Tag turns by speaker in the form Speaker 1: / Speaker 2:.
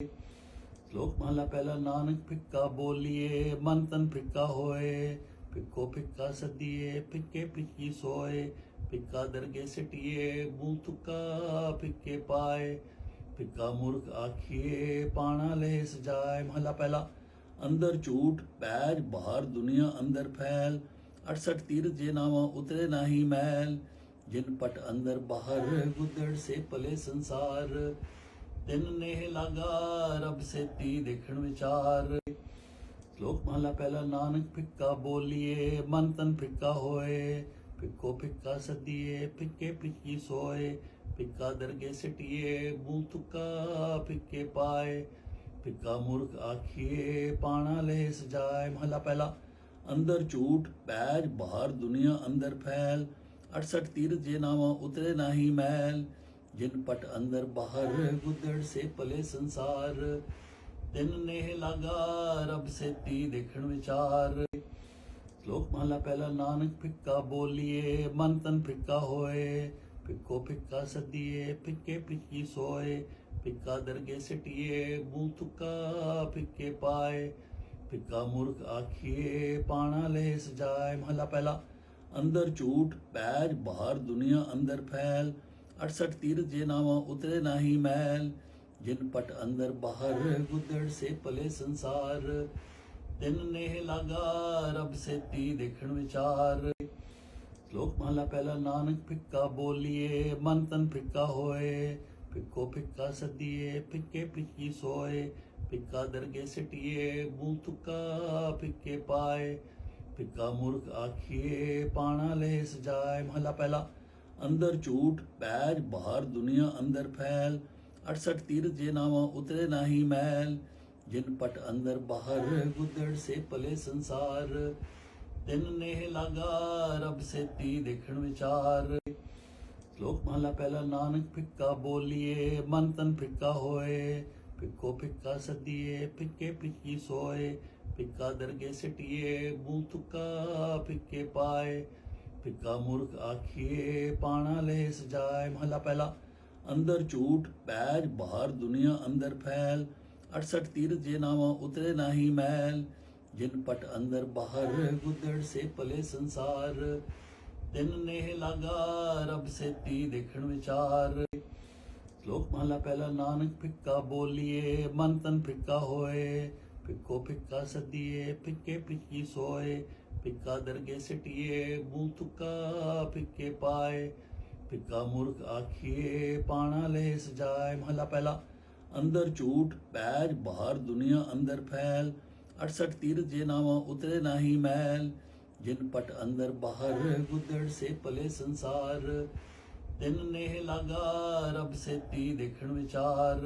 Speaker 1: ਸ਼ਲੋਕ ਮਹਲਾ ਪਹਿਲਾ ਨਾਨਕ ਫਿੱਕਾ ਬੋਲੀਏ, ਮਨ ਤਨ ਫਿੱਕਾ ਹੋਏ, ਫਿੱਕੋ ਫਿੱਕਾ ਸਦੀਏ, ਫਿੱਕੇ ਫਿੱਕੀ ਸੋਏ, ਫਿੱਕਾ ਦਰਗੇ ਸਟੀਏ, ਮੂੰਹ ਤੁਕਾ ਫਿੱਕੇ ਪਾਏ, ਫਿੱਕਾ ਮੂਰਖ ਆਖੀਏ, ਪਾਣਾ ਲੈ ਸਜਾਏ ਮਹਲਾ ਪਹਿਲਾ, ਅੰਦਰ ਝੂਠ, ਪੈਜ ਬਾਹਰ ਦੁਨੀਆ ਅੰਦਰ ਫੈਲ 68 ਤੀਰਥ ਜੇ ਨਾਵਾ ਉਤਰੇ ਨਾਹੀ ਮੈਲ, ਜਿਨ ਪਟ ਅੰਦਰ ਬਾਹਰ, ਗੁੱਦੜ ਸੇ ਪਲੇ ਸੰਸਾਰ ਤਿੰਨ ਨੇਹ ਲਾਗਾ ਰਬ ਸੇ ਤੀ ਦੇਖਣ ਵਿਚਾਰ ਸ਼ਲੋਕ ਮਹਲਾ ਪਹਿਲਾ ਨਾਨਕ ਫਿੱਕਾ ਬੋਲੀਏ ਮਨ ਤਨ ਫਿੱਕਾ ਹੋਏ ਫਿੱਕੋ ਫਿੱਕਾ ਸਦੀਏ ਫਿੱਕੇ ਫਿੱਕੀ ਸੋਏ ਫਿੱਕਾ ਦਰਗੇ ਸਟੀਏ ਮੂੰਹ ਤੁਕਾ ਫਿੱਕੇ ਪਾਏ ਫਿੱਕਾ ਮੂਰਖ ਆਖੀਏ ਪਾਣਾ ਲੈ ਸਜਾਏ ਮਹਲਾ ਪਹਿਲਾ ਅੰਦਰ ਝੂਠ ਪੈਜ ਬਾਹਰ ਦੁਨੀਆ ਅੰਦਰ ਫੈਲ 68 ਤੀਰ ਜੇ ਨਾਵਾ ਉਤਰੇ ਨਾਹੀ ਮੈਲ जिन पट अंदर बाहर गुदड़ से पले संसार। दिन ने लागा, रब से ती देखण विचार। श्लोक महला पहला नानक फिक्का बोलिए, मन तन फिक्का होए। फिक्को फिक्का सदिए, फिक्के फिक्की सोए। फिक्का दरगे सिटिए, मुँह तुक्का फिक्के पाए। फिक्का मूर्ख आखिए पाना ले सजाए महला पहला अंदर झूठ पैज बाहर दुनिया अंदर फैल। 68 ਤੀਰ ਜੇ ਨਾਵਾ ਉਤਰੇ ਨਾਹੀ ਮੈਲ ਜਿਨ ਪਟ ਅੰਦਰ ਬਾਹਰ ਗੁੱਦੜ ਸੇ ਪਲੇ ਸੰਸਾਰ। ਤਿੰਨ ਨੇਹ ਲਾਗਾ, ਰਬ ਸੇ ਤੀ ਦੇਖਣ ਵਿਚਾਰ। ਲੋਕ ਮਹਲਾ ਪਹਿਲਾ, ਨਾਨਕ ਫਿੱਕਾ ਬੋਲੀਏ, ਮਨ ਤਨ ਫਿੱਕਾ ਹੋਏ। ਫਿੱਕੋ ਫਿੱਕਾ ਸਦੀਏ, ਫਿੱਕੇ ਫਿੱਕੀ ਸੋਏ। ਫਿੱਕਾ ਦਰਗੇ ਸਟੀਏ, ਮੂੰਹ ਤੁਕਾ ਫਿੱਕੇ ਪਾਏ। ਫਿੱਕਾ ਮੂਰਖ ਆਖੀਏ, ਪਾਣਾ ਲੈ ਸਜਾਏ ਮਹਲਾ ਪਹਿਲਾ ਅੰਦਰ ਝੂਠ, ਪੈਜ, ਬਾਹਰ, ਦੁਨੀਆ ਅੰਦਰ ਫੈਲ। 68 ਤੀਰ ਜੇ ਨਾਵਾ ਉਤਰੇ ਨਾਹੀ ਮੈਲ ਜਿਨ ਪਟ ਅੰਦਰ ਬਾਹਰ, ਗੁੱਦੜ ਸੇ ਪਲੇ ਸੰਸਾਰ। ਤਿੰਨ ਨੇਹ ਲਾਗਾ ਰਬ ਸੇ ਤੀ ਦੇਖਣ ਵਿਚਾਰ। ਸ਼ਲੋਕ ਮਹਲਾ ਪਹਿਲਾ, ਨਾਨਕ ਫਿੱਕਾ ਬੋਲੀਏ, ਮਨ ਤਨ ਫਿੱਕਾ ਹੋਏ। ਫਿੱਕੋ ਫਿੱਕਾ ਸਦੀਏ, ਫਿੱਕੇ ਫਿੱਕੀ ਸੋਏ। ਫਿੱਕਾ ਦਰਗੇ ਸਟੀਏ, ਮੂੰਹ ਤੁਕਾ ਫਿੱਕੇ ਪਾਏ। फिक्का मूर्ख आखिए पाना ले सजाए महला पहला, अंदर झूठ पैज बाहर दुनिया, अंदर फैल। अड़सठ तीर्थ जे नावा उतरे ना ही मैल। जिन पट अंदर बाहर, गुदड़ से पले संसार। तिन नेह लागा, रब से ती देखण विचार। श्लोक महला पहला, नानक फिक्का बोलिए, मन तन फिक्का होए। फिक्को फिक्का सदिए फिक्के फिक्की सोए। ਪਿੱਕਾ ਦਰਗੇ ਸਟੀਏ, ਮੂੰਹ ਤੁਕਾ ਫਿੱਕੇ ਪਾਏ। ਫਿੱਕਾ ਮੂਰਖ ਆਖੀਏ, ਪਾਣਾ ਲੈ ਸਜਾਏ ਮਹਲਾ ਪਹਿਲਾ, ਅੰਦਰ ਝੂਠ ਪੈਜ ਬਾਹਰ ਦੁਨੀਆ ਅੰਦਰ ਫੈਲ। 68 ਤੀਰ ਜੇ ਨਾਵਾ ਉਤਰੇ ਨਾਹੀ ਮੈਲ। ਜਿਨ ਪਟ ਅੰਦਰ ਬਾਹਰ, ਗੁੱਦੜ ਸੇ ਪਲੇ ਸੰਸਾਰ। ਤਿੰਨ ਨੇ ਲਾਗਾ, ਰਬ ਸੇ ਤੀ ਦੇਖਣ ਵਿਚਾਰ।